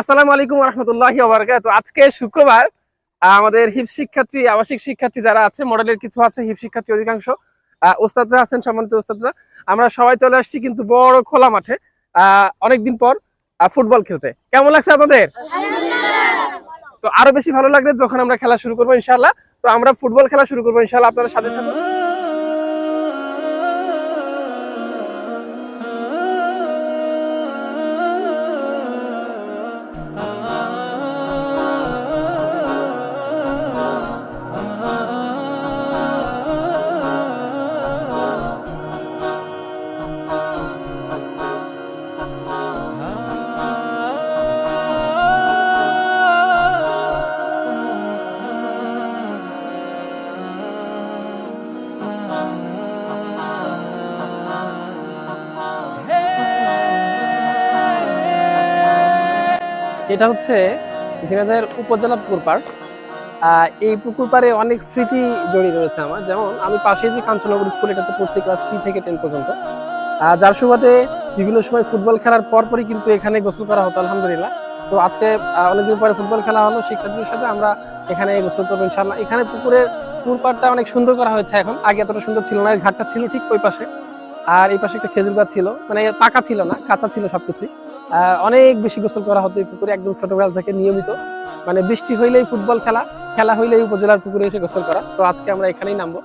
আসসালামু আলাইকুম রহমতুল্লাহ তো আজকে শুক্রবার আমাদের হিপ শিক্ষার্থী আবাসিক শিক্ষার্থী যারা আছে মডেলের কিছু আছে হিপ শিক্ষার্থী অধিকাংশ ওস্তাদরা আছেন সম্মানিত ওস্তাদরা। আমরা সবাই চলে আসছি কিন্তু বড় খোলা মাঠে আহ, অনেকদিন পর ফুটবল খেলতে। কেমন লাগছে আপনাদের? তো আরও বেশি ভালো লাগলে যখন আমরা খেলা শুরু করব ইনশাল্লাহ তো আমরা ফুটবল খেলা শুরু করব ইনশাল্লাহ আপনারা সাথে থাকুন। এটা হচ্ছে ঝিনাইদহের উপজেলা পুকুর পাড়। এই পুকুর পাড়ে অনেক স্মৃতি জড়িয়ে রয়েছে আমার। যেমন আমি পাশে যে কাঞ্চনগর স্কুল, এটাতে পড়ছি ক্লাস থ্রি থেকে টেন পর্যন্ত। যার সুবাদে বিভিন্ন সময় ফুটবল খেলার পরপরই কিন্তু এখানে গোসল করা হতো, আলহামদুলিল্লাহ। তো আজকে অনেকদিন পরে ফুটবল খেলা হলো শিক্ষার্থীদের সাথে আমরা এখানে গোসল করব ইনশাল্লাহ এখানে পুকুরের পুকুর পাড়টা অনেক সুন্দর করা হয়েছে এখন। আগে এতটা সুন্দর ছিল না ঘাটটা ছিল ঠিক ওই পাশে। আর এই পাশে একটা খেজুর গাছ ছিল মানে পাকা ছিল না, কাঁচা ছিল সবকিছুই। অনেক বেশি গোসল করা হতো এই পুকুরে, একদম ছোটবেলা থেকে নিয়মিত। মানে বৃষ্টি হইলেই ফুটবল খেলা খেলা হইলেই উপজেলার পুকুরে এসে গোসল করা। তো আজকে আমরা এখানেই নামবো।